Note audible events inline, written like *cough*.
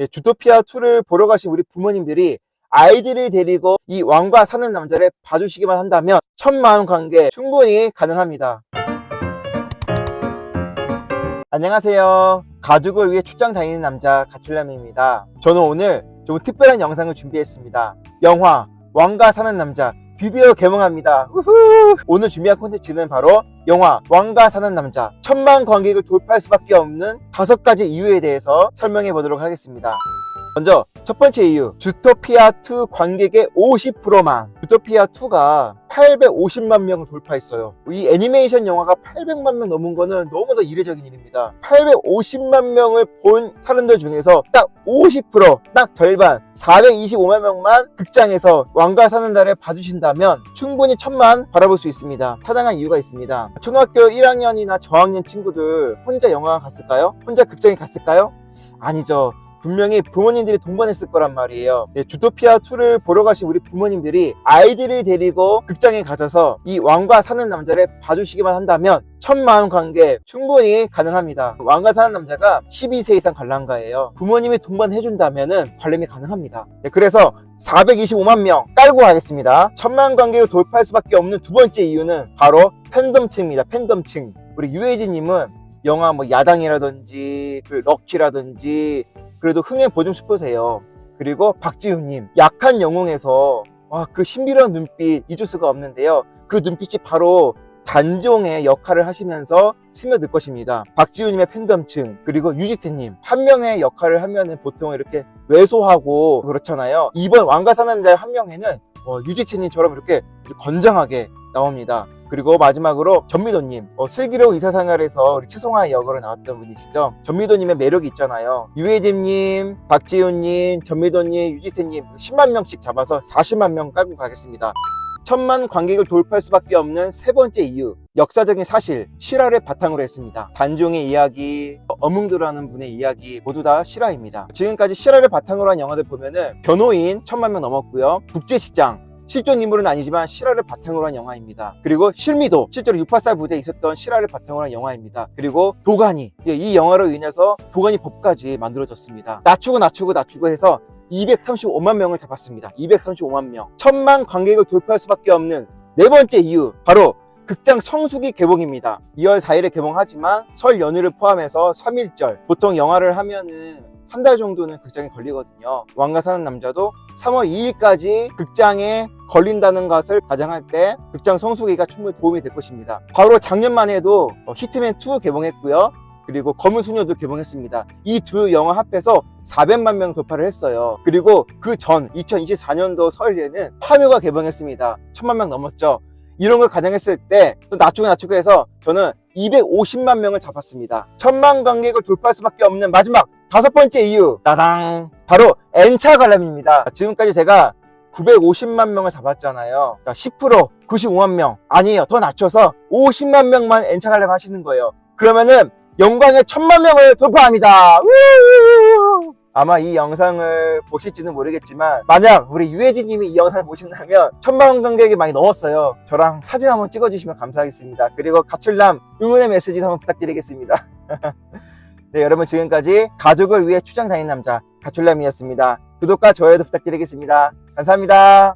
예, 주토피아 2를 보러 가신 우리 부모님들이 아이들을 데리고 이 왕과 사는 남자를 봐주시기만 한다면 첫 마음 관계 충분히 가능합니다. 안녕하세요. 가족을 위해 출장 다니는 남자 가출남입니다. 저는 오늘 좀 특별한 영상을 준비했습니다. 영화 왕과 사는 남자 드디어 개봉합니다. 우후! 오늘 준비한 콘텐츠는 바로 영화 왕과 사는 남자 천만 관객을 돌파할 수밖에 없는 다섯 가지 이유에 대해서 설명해 보도록 하겠습니다. 먼저 첫 번째 이유 주토피아 2 관객의 50%만. 주토피아 2가 850만 명을 돌파했어요. 이 애니메이션 영화가 800만 명 넘은 거는 너무나 이례적인 일입니다. 850만 명을 본 사람들 중에서 딱 50%딱 절반 425만 명만 극장에서 왕과 사는 날을 봐주신다면 충분히 천만 바라볼 수 있습니다. 타당한 이유가 있습니다 초등학교 1학년이나 저학년 친구들 혼자 영화 갔을까요? 혼자 극장에 갔을까요? 아니죠 분명히 부모님들이 동반했을 거란 말이에요. 네, 주토피아 2를 보러 가신 우리 부모님들이 아이들을 데리고 극장에 가셔서 이 왕과 사는 남자를 봐주시기만 한다면 첫 마음 관계 충분히 가능합니다. 왕과 사는 남자가 12세 이상 관람가예요. 부모님이 동반해준다면 관람이 가능합니다. 네, 그래서 425만 명 깔고 가겠습니다. 천만 관객을 돌파할 수밖에 없는 두 번째 이유는 바로 팬덤층입니다. 팬덤층. 우리 유해진님은 영화 뭐 야당이라든지 그 럭키라든지 그래도 흥행 보증 슈퍼세요. 그리고 박지훈님 약한 영웅에서 와, 그 신비로운 눈빛 잊을 수가 없는데요. 그 눈빛이 바로 단종의 역할을 하시면서 스며들 것입니다. 박지훈님의 팬덤층 그리고 유지태님 한 명의 역할을 하면은 보통 이렇게 왜소하고 그렇잖아요. 이번 왕가사남자의 한 명에는 어, 유지태님처럼 이렇게 건장하게 나옵니다. 그리고 마지막으로 전미도님 어, 슬기로운 의사생활에서 우리 최성화의 역으로 나왔던 분이시죠. 전미도님의 매력이 있잖아요. 유해진님, 박지훈님, 전미도님, 유지태님 10만 명씩 잡아서 40만 명 깔고 가겠습니다. 천만 관객을 돌파할 수밖에 없는 세 번째 이유 역사적인 사실 실화를 바탕으로 했습니다 단종의 이야기 어뭉드라는 분의 이야기 모두 다 실화입니다 지금까지 실화를 바탕으로 한 영화들 보면은 변호인 천만 명 넘었고요 국제시장 실존 인물은 아니지만 실화를 바탕으로 한 영화입니다. 그리고 실미도 실제로 684 부대에 있었던 실화를 바탕으로 한 영화입니다. 그리고 도가니 예, 이 영화로 인해서 도가니 법까지 만들어졌습니다. 낮추고 낮추고 낮추고 해서 235만 명을 잡았습니다. 235만 명. 천만 관객을 돌파할 수밖에 없는 네 번째 이유 바로 극장 성수기 개봉입니다. 2월 4일에 개봉하지만 설 연휴를 포함해서 3일절. 보통 영화를 하면은 한 달 정도는 극장에 걸리거든요. 왕가 사는 남자도 3월 2일까지 극장에 걸린다는 것을 가정할 때 극장 성수기가 충분히 도움이 될 것입니다. 바로 작년만 해도 어, 히트맨 2 개봉했고요. 그리고 검은 수녀도 개봉했습니다. 이 두 영화 합해서 400만 명 돌파를 했어요. 그리고 그 전 2024년도 설에는 파묘가 개봉했습니다. 1000만 명 넘었죠. 이런 걸 가정했을 때 또 낮추고 낮추고 해서 저는 250만 명을 잡았습니다. 천만 관객을 돌파할 수밖에 없는 마지막 다섯 번째 이유 따당 바로 N차 관람입니다. 지금까지 제가 950만 명을 잡았잖아요. 10% 95만 명 아니에요. 더 낮춰서 50만 명만 관람 하시는 거예요. 그러면은 영광의 천만 명을 돌파합니다. 아마 이 영상을 보실지는 모르겠지만 만약 우리 유해진님이 이 영상을 보신다면 천만 관객이 많이 넘었어요. 저랑 사진 한번 찍어주시면 감사하겠습니다. 그리고 가출남 응원의 메시지 한번 부탁드리겠습니다. *laughs* 네 여러분 지금까지 가족을 위해 출장 다니는 남자 가출남이었습니다. 구독과 좋아요도 부탁드리겠습니다. 감사합니다.